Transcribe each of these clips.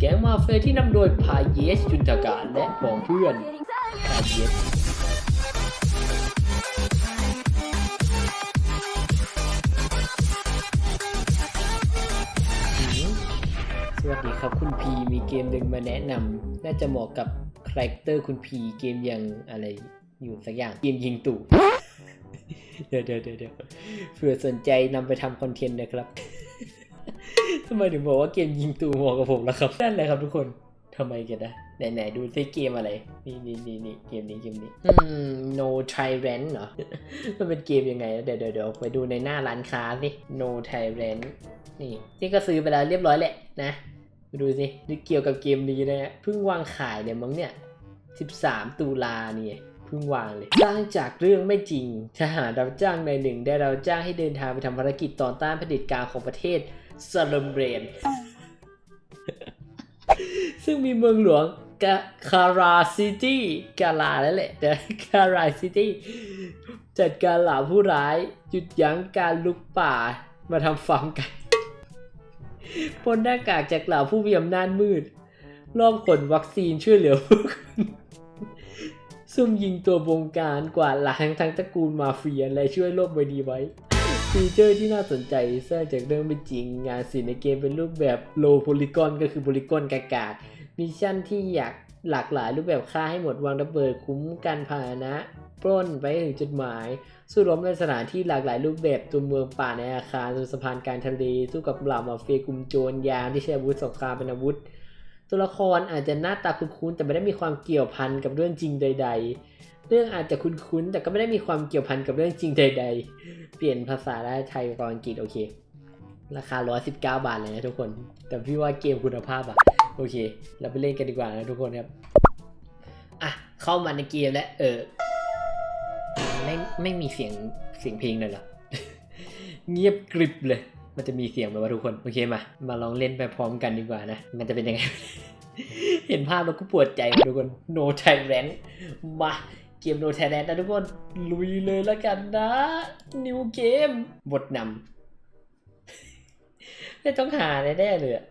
แก๊งมาเฟียที่นำโดยพาเยสจุนทากะและผองเพื่อนพาเยสสวัสดีครับคุณพีมีเกมหนึ่งมาแนะนำน่าจะเหมาะกับคาแรคเตอร์คุณพีเกมย่างอะไรอยู่สักอย่างเกมยิงตู่เดี๋ยวเดี๋ยวเดี๋ยวเผื่อสนใจนำไปทำคอนเทนต์นะครับ ทำไมถึงบอกว่าเกมยิงตูหมาะกับผมล่ะครับนั่นแหละครับทุกคนทำไมกันนะไหนๆดูซิเกมอะไร นี่นี่นี่นี่เกมนี้เกมนี้อืม no tyrant เหรอ มันเป็นเกมยังไง เดี๋ยวเดี๋ยวเดี๋ยวไปดูในหน้าร้านค้าสิ no tyrant นี่นี่ก็ซื้อไปแล้วเรียบร้อยแหละนะไปดูสินี่เกี่ยวกับเกมนี้นะฮะเพิ่งวางขายเนี่ยมั้งเนี่ย 13 ตุลาเนี่ยเพิ่งวางเลยสร้างจากเรื่องไม่จริงทหารรับจ้างในหนึ่งได้เราจ้างให้เดินทางไปทำภารกิจต่อต้านเผด็จการของประเทศ ซาลมเบรนซึ่งมีเมืองหลวงกาคาราซิตี้กาลาแล้วแหละแต่คาราซิตี้จัดการเหล่าผู้ร้าย หยุดยั้งการลุกป่ามาทำฟาร์มไก่ปล้นหน้ากากจากเหล่าผู้มีอำนาจมืดรอบขนวัคซีนช่วยเหลือผู้คนซุ่มยิงตัวบงการกวาดล้างทั้งตระกูลมาเฟียและช่วยโลกใบดีไว้ ฟีเจอร์ที่น่าสนใจสร้างจากเรื่องเป็นจริง งานศิลป์ในเกมเป็นรูปแบบ low polygon ก็คือ polygon กากามิชชั่นที่อยากหลากหลายรูปแบบฆ่าให้หมดวางระเบิดคุ้มกันพาหนะปล้นไปถึงจุดหมาย สู้รบในสถานที่หลากหลายรูปแบบตัวเมืองป่าในอาคารสะพานการทะเลสู้กับเหล่ามาเฟียกลุ่มโจรยามที่ใช้อาวุธสงครามเป็นอาวุธ ตัวละครอาจจะหน้าตาคุ้นๆแต่ไม่ได้มีความเกี่ยวพันกับเรื่องจริงใด ๆ เรื่องอาจจะคุ้นๆ แต่ก็ไม่ได้มีความเกี่ยวพันกับเรื่องจริงใด ๆ เปลี่ยนภาษาได้ไทยกับอังกฤษโอเค ราคา 119 บาทเลยนะทุกคน แต่พี่ว่าเกมคุณภาพอะโอเค เราไปเล่นกันดีกว่านะทุกคนครับ อะ เข้ามาในเกมแล้ว เออ ไม่ไม่มีเสียงเสียงเพลงเลยเหรอ เงียบกริบเลย มันจะมีเสียงไหมวะทุกคน โอเคมา มาลองเล่นไปพร้อมกันดีกว่านะ มันจะเป็นยังไง เห็นภาพแล้วก็ปวดใจทุกคน no tyrant มา กม no tyrant นะทุกคน ลุยเลยแล้วกันนะ new game บทนำไม่ต้องหาแน่ๆเลยอะ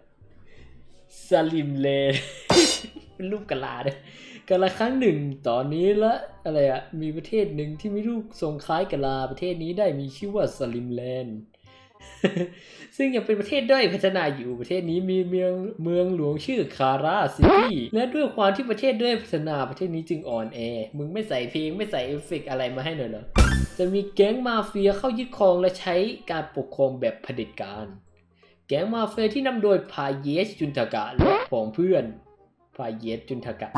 สลิมเลเป็นรูปกะลาด้วยกะลาครั้งหนึ่งตอนนี้ละอะไรอะมีประเทศหนึ่งที่มีรูปทรงคล้ายกะลาประเทศนี้ได้มีชื่อว่าสลิมแลนด์ ซึ่งยังเป็นประเทศด้อยพัฒนาอยู่ประเทศนี้มีเมืองเมืองหลวงชื่อคาราซิตี้และด้วยความที่ประเทศด้อยพัฒนาประเทศนี้จึงอ่อนแอ มึงไม่ใส่เพลงไม่ใส่เอฟเฟกต์อะไรมาให้หน่อยเหรอ จะมีแก๊งมาเฟียเข้ายึดครองและใช้การปกครองแบบเผด็จการ แก๊งมาเฟียที่นำโดยพาเยสจุนทากะและผองเพื่อนพาเยสจุนทากะ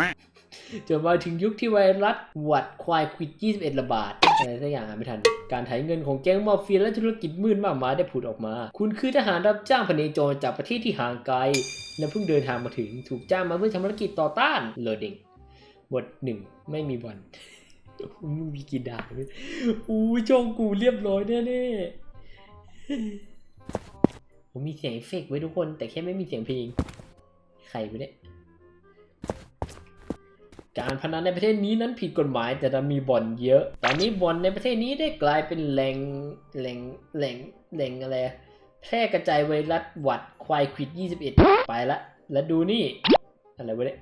จะมาถึงยุคที่ไวรัสหวัดควายควิด 21 ระบาดอะไรสักอย่างอ่านไม่ทัน การไถเงินของแก๊งมาเฟียและธุรกิจมืดมากมายได้ผุดออกมา คุณคือทหารรับจ้างพเนจรจากประเทศที่ห่างไกล และเพิ่งเดินทางมาถึงถูกจ้างมาเพื่อทำภารกิจต่อต้านโลดิงบทหนึ่งไม่มีบอลมึงมีกี่ดาบเนี่ยอู้จองกูเรียบร้อยแน่ๆผมมีเสียงเอฟเฟกไว้ทุกคน แต่แค่ไม่มีเสียงเพลง ใครไปเนี่ย การพนันในประเทศนี้นั้นผิดกฎหมายแต่ดันมีบ่อนเยอะ ตอนนี้บ่อนในประเทศนี้ได้กลายเป็นแหล่งแหล่งแหล่งแหล่งอะไรแพร่กระจายไวรัสหวัดควายควิด 21 ไปละ แล้วดูนี่ อะไรวะเนี่ย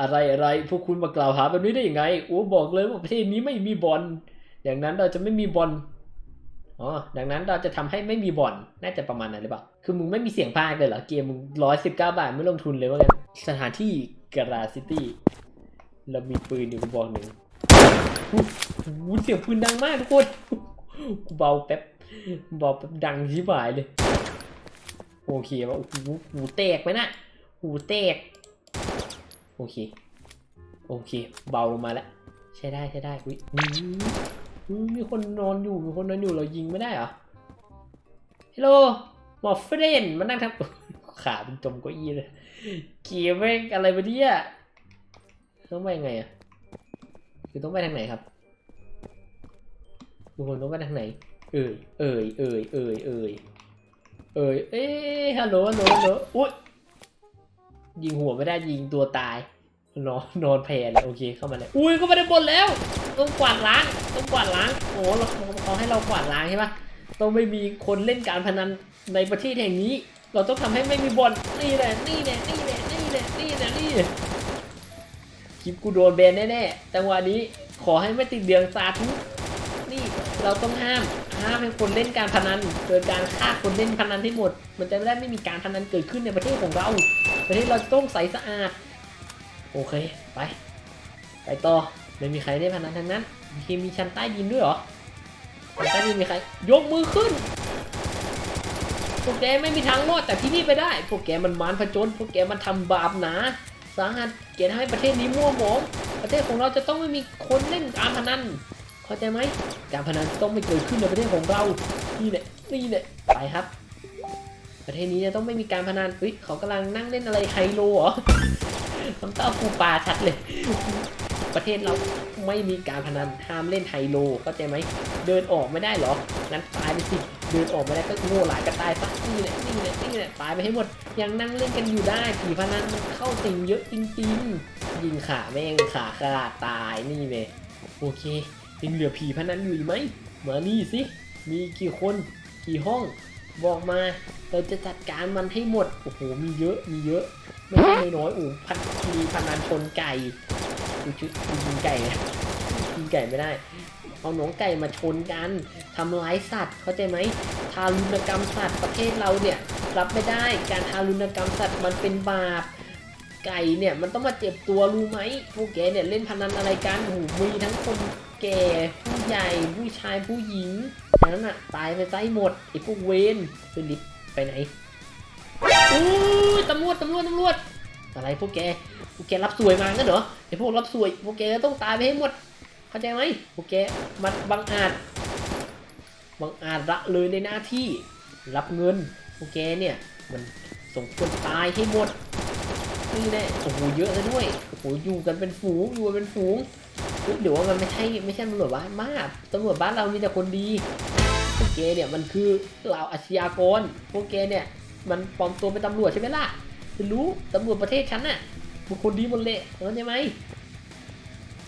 อะไรอะไรพวกคุณมากล่าวหาแบบนี้ได้ยังไงโอ้บอกเลยว่าประเทศนี้ไม่มีบอลอย่างนั้นเราจะไม่มีบอลอ๋อดังนั้นเราจะทำให้ไม่มีบอลน่าจะประมาณนั้นหรือเปล่า คือมึงไม่มีเสียงพากย์เลยเหรอ เกมมึงร้อยสิบเก้าบาทไม่ลงทุนเลยว่างั้นสถานที่กราซิตี้ เรามีปืนอยู่กระบอกหนึ่งอู้หูเสียงปืนดังมากทุกคนกูเบาแป๊บเบาแป๊บดังชิบหายเลยโอเคว่าหูหูแตกไหมนะหูแตกโอเคโอเค เบาลงมาแล้วใช้ได้ใช้ได้อุ้ยมีคนนอนอยู่มีคนนอนอยู่เรายิงไม่ได้เหรอฮัลโหลหมอเฟรนมานั่งทำขาเป็นจมเก้าอี้เลยเกียร์แม่งอะไรวะเนี่ย ต้องไปยังไงอะคือต้องไปทางไหนครับทุกคนต้องไปทางไหน เอ่ย เอ่ย เอ่ย เอ่ย เอ่ย เอ่ย เอ้ยฮัลโหล ฮัลโหลฮัลโหลอุ้ยยิงหัวไม่ได้ยิงตัวตาย นอนนอนแผ่เลยโอเคเข้ามาเลยอุ้ยเข้ามาได้บนแล้ว ต้องกวาดล้าง ต้องกวาดล้าง โอ้เราเขาให้เรากวาดล้างใช่ปะต้องไม่มีคนเล่นการพนันในประเทศแห่งนี้ เราต้องทำให้ไม่มีบอลนี่แหละ นี่แหละ นี่แหละ นี่นี่นะนี่แหละ คลิปกูโดนแบนแน่ๆแต่วันนี้ขอให้ไม่ติดเดืองสาธุนี่เราต้องห้ามห้ามให้คนเล่นการพนันโดการฆ่าคนเล่นพนันให้หมด มันจะได้ไม่มีการพนันเกิดขึ้นในประเทศของเรา ประเทศเราต้องใสสะอาด โอเคไป ไปต่อไม่มีใครได้พนันทั้งนั้นมีมีชั้นใต้ดินด้วยเหรอชั้นใต้ดินมีใคร ยกมือขึ้นพวกแกไม่มีทางรอดจากที่นี่ไปได้ พวกแกมันมารผจญพวกแกมันทำบาปหนา สาหัสแกทำให้ประเทศนี้มั่วหมองประเทศของเราจะต้องไม่มีคนเล่นการพนันเข้าใจไหมการพนันต้องไม่เกิดขึ้นในประเทศของเรานี่แหละนี่แหละไปครับ ประเทศนี้จะต้องไม่มีการพนันเฮ้ยเขากำลังนั่งเล่นอะไรไฮโลเหรอน้ำเต้าปูปลาชัดเลย ประเทศเราไม่มีการพนันห้ามเล่นไฮโลเข้าใจไหมเดินออกไม่ได้เหรองั้นตายไปสิ เดินออกไม่ได้ก็โง่หลายก็ตายซะนี่แหละนี่แหละนี่แหละตายไปให้หมด ยังนั่งเล่นกันอยู่ได้ผีพนันมันเข้าสิงเยอะจริงๆ ยิงขาแม่งขาขาดตายนี่เลยโอเคยังเหลือผีพนันอยู่อีกไหมมานี่สิ มีกี่คนกี่ห้อง บอกมา เราจะจัดการมันให้หมด โอ้โห มีเยอะ มีเยอะ ไม่ใช่น้อยโอ้พันมีพนันชนไก่ดูชุดยิงไก่ยิงไก่ไม่ได้ เอาหนองไก่มาชนกันทำร้ายสัตว์ เข้าใจไหมทารุณกรรมสัตว์ประเทศเราเนี่ยรับไม่ได้การทารุณกรรมสัตว์มันเป็นบาปไก่เนี่ยมันต้องมาเจ็บตัวรู้ไหมพวกแกเนี่ยเล่นพนันอะไรกันโอ้โหมีทั้งคนแก่ผู้ใหญ่ผู้ชายผู้หญิงอันนั้นอะตายไปไส้หมดไอ้พวกเวนไปลิฟไปไหนอู้ตำรวจตำรวจตำรวจอะไรพวกแกพวกแกรับสวยมางั้นเหรอไอ้พวกรับสวยพวกแกต้องตายไปให้หมด เข้าใจไหมพวกแกมันบังอาจบังอาจละเลยในหน้าที่รับเงินพวกแกเนี่ยมันสมควรตายให้หมดนี่แน่โอ้โหเยอะซะด้วยโอ้โหอยู่กันเป็นฝูงอยู่กันเป็นฝูงเดี๋ยวว่ามันไม่ใช่ไม่ใช่ตำรวจบ้านมากตำรวจบ้านเรามีแต่คนดีพวกแกเนี่ยมันคือเหล่าอาชญากรพวกแกเนี่ยมันปลอมตัวเป็นตำรวจใช่ไหมล่ะจะรู้ตำรวจประเทศฉันน่ะบุคคลดีหมดเลยเข้าใจไหม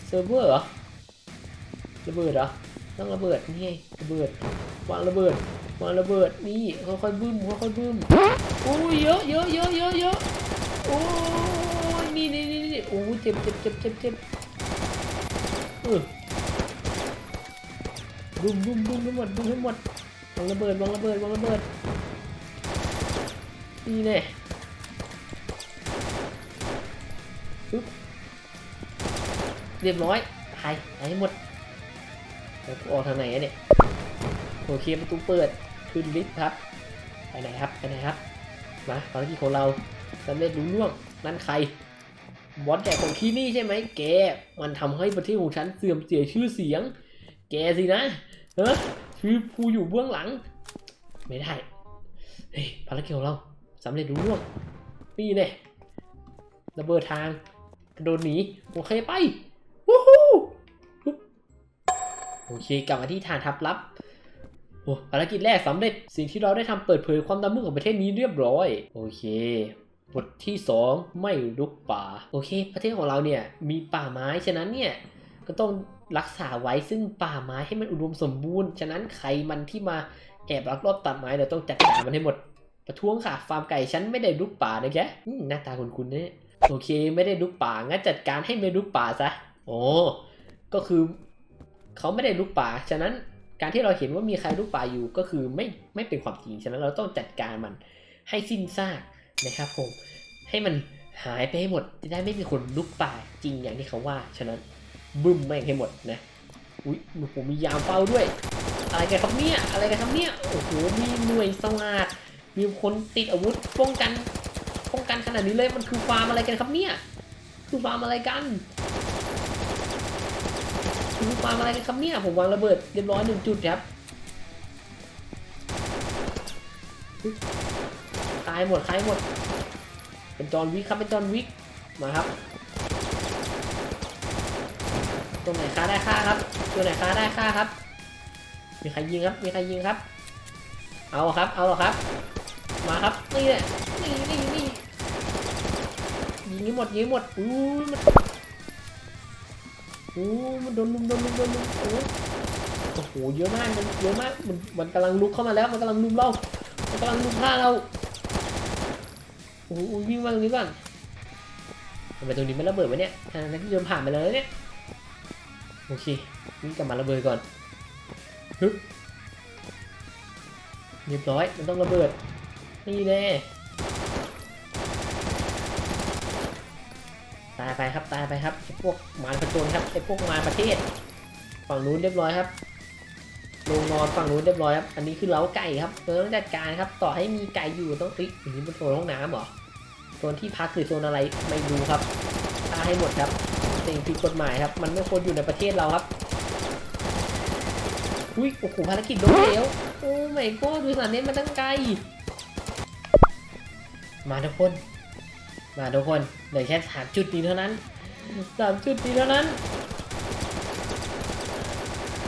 เซิร์ฟเวอร์เหรอ ระเบิดเหรอต้องระเบิดนี่ระเบิดวางระเบิดวางระเบิดนี่ค่อยๆบึ้มค่อยๆบึ้มโอ้ยเยอะเยอะเยอะเยอะเยอะโอ้ยนี่นี่นี่นี่โอ้ยเจ็บเจ็บเจ็บเจ็บเจ็บเออบึ้มบึ้มบึ้มให้หมดบึ้มให้หมดวางระเบิดวางระเบิดวางระเบิดนี่แน่ปึ๊บเรียบร้อยไปไปให้หมด แล้วออกทางไหนเนี่ยโอเคประตูเปิดขึ้นลิฟต์ครับไปไหนครับไปไหนครับมาภารกิจของเราสำเร็จรุ่ล่วงนั่นใครบอสใหญ่ของที่นี่ใช่ไหมแก มันทำให้ประเทศของฉันเสื่อมเสียชื่อเสียง แกสินะเฮ้คือผู้อยู่เบื้องหลัง ไม่ได้เฮ้ยภารกิจของเราสำเร็จรุ่ล่วงนี่เนี่ยระเบิดทางกระโดดหนีโอเคไป โอเคกลับมาที่ฐานทัพลับโอ้ภารกิจแรกสำเร็จสิ่งที่เราได้ทำเปิดเผยความดำมืดของประเทศนี้เรียบร้อย โอเคบทที่ 2 ไม่ลุกป่า โอเค ประเทศของเราเนี่ยมีป่าไม้ฉะนั้นเนี่ยก็ต้องรักษาไว้ซึ่งป่าไม้ให้มันอุดมสมบูรณ์ ฉะนั้นใครมันที่มาแอบลักลอบตัดไม้เราต้องจัดการมันให้หมด ประท้วงค่ะ ฟาร์มไก่ฉันไม่ได้ลุกป่านะแกหน้าตาคุณคุณเนี่ยโอเค ไม่ได้ลุกป่างั้นจัดการให้ไม่ลุกป่าซะโอ้ก็คือ เขาไม่ได้ลุกป่า ฉะนั้นการที่เราเห็นว่ามีใครลุกป่าอยู่ก็คือไม่ไม่เป็นความจริง ฉะนั้นเราต้องจัดการมันให้สิ้นซากนะครับผม ให้มันหายไปให้หมดจะได้ไม่มีคนลุกป่าจริงอย่างที่เขาว่า ฉะนั้นบึ้มแม่งให้หมดนะ อุ้ยผมมียามเฝ้าด้วย อะไรกันครับเนี่ย อะไรกันครับเนี่ย โอ้โห มีหน่วยสวาดมีคนติดอาวุธป้องกัน ป้องกันขนาดนี้เลย มันคือฟาร์มอะไรกันครับเนี่ย คือฟาร์มอะไรกัน คือฟาร์มอะไรกันครับเนี่ย ผมวางระเบิดเรียบร้อยหนึ่งจุดครับ ตายหมดตายหมด เป็นจอนวิกครับเป็นจอนวิกมาครับตรงไหนค้าได้ค่าครับ ตัวไหนค้าได้ค่าครับ มีใครยิงครับ มีใครยิงครับ เอาครับ เอาหรอครับ มาครับ นี่แหละ นี่นี่นี่ยิงห้หมดยิงหมดอู้มัน โอ้มันโดนลุมโดนลุมโดนลุมโอ้โอ้โหเยอะมากมันเยอะมากมันมันกำลังลุกเข้ามาแล้วมันกำลังลุมเรา มันกำลังลุมฆ่าเราโอ้โหวิ่งมาตรงนี้ก่อนทำไมตรงนี้มันระเบิดวะเนี่ยทางนั้นที่เดินผ่านไปแล้วเนี่ยโอเควิ่งกลับมาระเบิดก่อนฮึบเรียบร้อยมันต้องระเบิดนี่แน่ ไปครับตายไปครับไอพวกมารประจนครับไอ้พวกมารประเทศ ฝั่งนู้นเรียบร้อยครับลงนอนฝั่งนู้นเรียบร้อยครับอันนี้คือเล้าไก่ครับเราต้องจัดการครับ ต่อให้มีไก่อยู่ต้องเอ้ยอันนี้เป็นโซนห้องน้ำเหรอโซนที่พักหรือโซนอะไรไม่รู้ครับฆ่าให้หมดครับสิ่งผิดกฎหมายครับ มันไม่ควรอยู่ในประเทศเราครับอุ้ยโอ้โหภารกิจล้มเหลวโอ้ไม่ก็ดูสารเน้นมาตั้งไกลมาทุกคน มาทุกคนเหลือแค่สามจุดนี้เท่านั้นสามจุดนี้เท่านั้น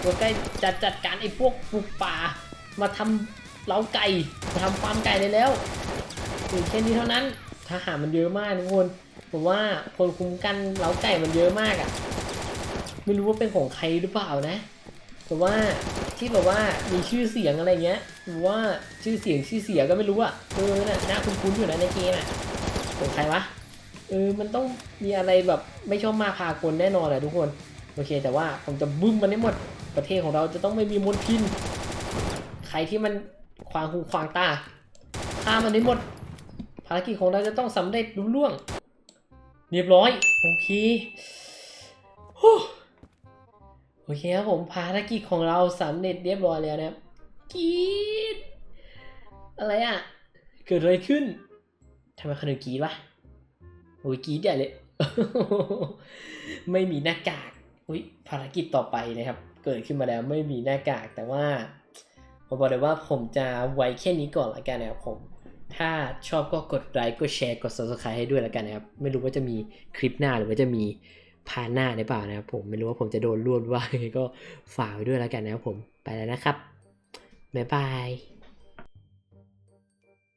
ตัวใกล้จัดจัดการไอ้พวกปลูกป่า มาทำเล้าไก่มาทำฟาร์มไก่ได้แล้วเหลือแค่นี้เท่านั้นทหารมันเยอะมากทุกคนผมว่าคนคุมกันเล้าไก่มันเยอะมากอะ่ะ ไม่รู้ว่าเป็นของใครหรือเปล่านะแต่ว่าที่แบบว่ามีชื่อเสียงอะไรเงี้ยหรือว่าชื่อเสียงชื่อเสียงก็ไม่รู้อะเออน่ะน่าคุ้นๆอยู่นะในเกมอะ ของใครวะเออมันต้องมีอะไรแบบไม่ชอบมาพากลแน่นอนแหละทุกคน โอเค แต่ว่าผมจะบึ้มมันให้หมดประเทศของเราจะต้องไม่มีมลทิน ใครที่มันขวางหูขวางตาฆ่ามันให้หมด ภารกิจของเราจะต้องสำเร็จรุ่ล่วง เรียบร้อย โอเคโอเคครับผมภารกิจของเราสำเร็จเรียบร้อยแล้วนะครับกีดอะไรอะ เกิดอะไรขึ้น ทำไมคนอื่นกรีดวะโอ้ยกรีดใหญ่เลย ไม่มีหน้ากากอุ้ยภารกิจต่อไปนะครับ เกิดขึ้นมาแล้วไม่มีหน้ากากแต่ว่าผมบอกเลยว่าผมจะไว้แค่นี้ก่อนละกันนะครับผม ถ้าชอบก็กดไลค์กดแชร์กด subscribe ให้ด้วยล้วกันนะครับ ไม่รู้ว่าจะมีคลิปหน้าหรือว่าจะมีพาหน้าหรือเปล่านะครับผมไม่รู้ว่าผมจะโดนรวบว่าก็ฝากไว้ด้วยล้วกันนะครับผมไปแล้วนะครับบ๊ายบาย